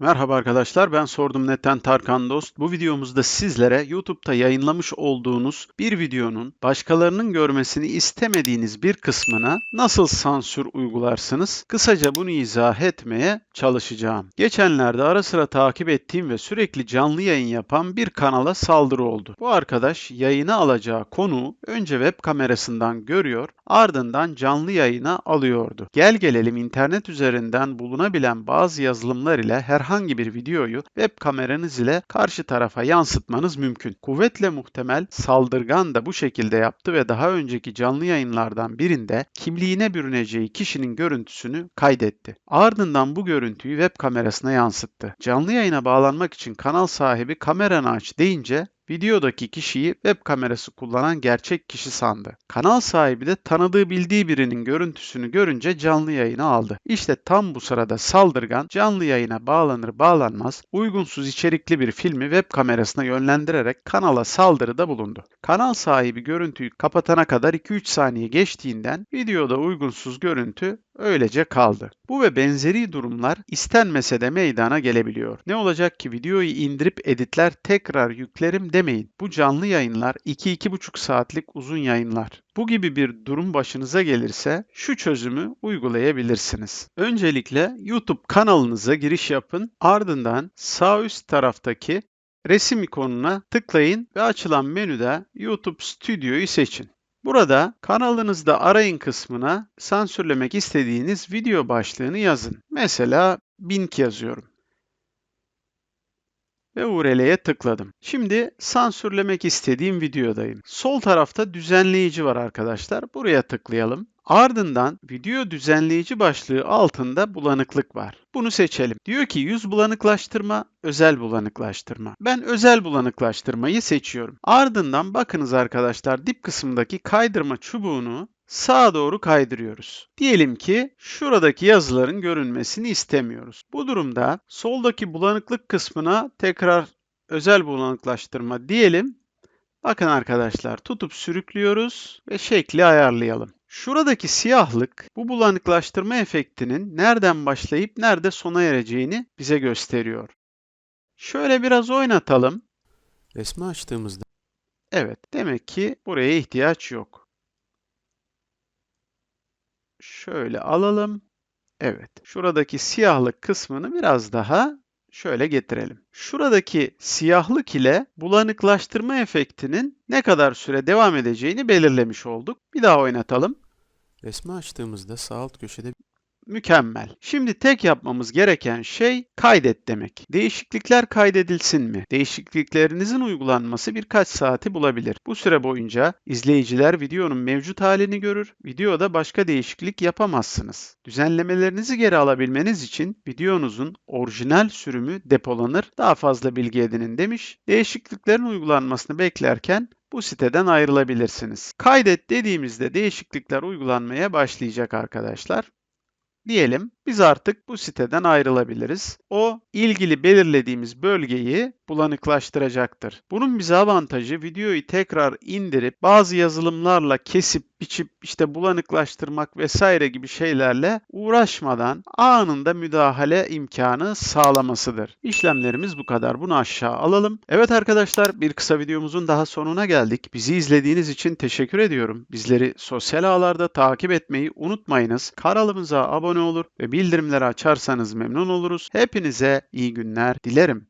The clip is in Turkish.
Merhaba arkadaşlar, ben Sordum Net'ten Tarkan Dost. Bu videomuzda sizlere YouTube'da yayınlamış olduğunuz bir videonun başkalarının görmesini istemediğiniz bir kısmına nasıl sansür uygularsınız? Kısaca bunu izah etmeye çalışacağım. Geçenlerde ara sıra takip ettiğim ve sürekli canlı yayın yapan bir kanala saldırı oldu. Bu arkadaş yayına alacağı konuğu önce web kamerasından görüyor, ardından canlı yayına alıyordu. Gel gelelim internet üzerinden bulunabilen bazı yazılımlar ile herhangi bir videoyu web kameranız ile karşı tarafa yansıtmanız mümkün. Kuvvetle muhtemel saldırgan da bu şekilde yaptı ve daha önceki canlı yayınlardan birinde kimliğine bürüneceği kişinin görüntüsünü kaydetti. Ardından bu görüntüyü web kamerasına yansıttı. Canlı yayına bağlanmak için kanal sahibi kameranı aç deyince videodaki kişiyi web kamerası kullanan gerçek kişi sandı. Kanal sahibi de tanıdığı bildiği birinin görüntüsünü görünce canlı yayına aldı. İşte tam bu sırada saldırgan canlı yayına bağlanır bağlanmaz uygunsuz içerikli bir filmi web kamerasına yönlendirerek kanala saldırıda bulundu. Kanal sahibi görüntüyü kapatana kadar 2-3 saniye geçtiğinden videoda uygunsuz görüntü öylece kaldı. Bu ve benzeri durumlar istenmese de meydana gelebiliyor. Ne olacak ki videoyu indirip editler tekrar yüklerim demeyin. Bu canlı yayınlar 2-2,5 saatlik uzun yayınlar. Bu gibi bir durum başınıza gelirse şu çözümü uygulayabilirsiniz. Öncelikle YouTube kanalınıza giriş yapın. Ardından sağ üst taraftaki resim ikonuna tıklayın ve açılan menüde YouTube Studio'yu seçin. Burada kanalınızda arayın kısmına sansürlemek istediğiniz video başlığını yazın. Mesela Bink yazıyorum. Ve URL'ye tıkladım. Şimdi sansürlemek istediğim videodayım. Sol tarafta düzenleyici var arkadaşlar. Buraya tıklayalım. Ardından video düzenleyici başlığı altında bulanıklık var. Bunu seçelim. Diyor ki yüz bulanıklaştırma, özel bulanıklaştırma. Ben özel bulanıklaştırmayı seçiyorum. Ardından bakınız arkadaşlar dip kısımdaki kaydırma çubuğunu sağa doğru kaydırıyoruz. Diyelim ki şuradaki yazıların görünmesini istemiyoruz. Bu durumda soldaki bulanıklık kısmına tekrar özel bulanıklaştırma diyelim. Bakın arkadaşlar tutup sürüklüyoruz ve şekli ayarlayalım. Şuradaki siyahlık bu bulanıklaştırma efektinin nereden başlayıp nerede sona ereceğini bize gösteriyor. Şöyle biraz oynatalım. Resmi açtığımızda Evet, demek ki buraya ihtiyaç yok. Şöyle alalım. Evet, şuradaki siyahlık kısmını biraz daha şöyle getirelim. Şuradaki siyahlık ile bulanıklaştırma efektinin ne kadar süre devam edeceğini belirlemiş olduk. Bir daha oynatalım. resmi açtığımızda sağ alt köşede Mükemmel. Şimdi tek yapmamız gereken şey kaydet demek. Değişiklikler kaydedilsin mi? Değişikliklerinizin uygulanması birkaç saati bulabilir. Bu süre boyunca izleyiciler videonun mevcut halini görür. Videoda başka değişiklik yapamazsınız. Düzenlemelerinizi geri alabilmeniz için videonuzun orijinal sürümü depolanır. Daha fazla bilgi edinin demiş. Değişikliklerin uygulanmasını beklerken bu siteden ayrılabilirsiniz. Kaydet dediğimizde değişiklikler uygulanmaya başlayacak arkadaşlar. Diyelim biz artık bu siteden ayrılabiliriz. O ilgili belirlediğimiz bölgeyi bulanıklaştıracaktır. Bunun bize avantajı videoyu tekrar indirip bazı yazılımlarla kesip biçip işte bulanıklaştırmak vesaire gibi şeylerle uğraşmadan anında müdahale imkanı sağlamasıdır. İşlemlerimiz bu kadar. Bunu aşağı alalım. Evet arkadaşlar bir kısa videomuzun daha sonuna geldik. Bizi izlediğiniz için teşekkür ediyorum. Bizleri sosyal ağlarda takip etmeyi unutmayınız. Kanalımıza abone olur ve bildirimleri açarsanız memnun oluruz. Hepinize iyi günler dilerim.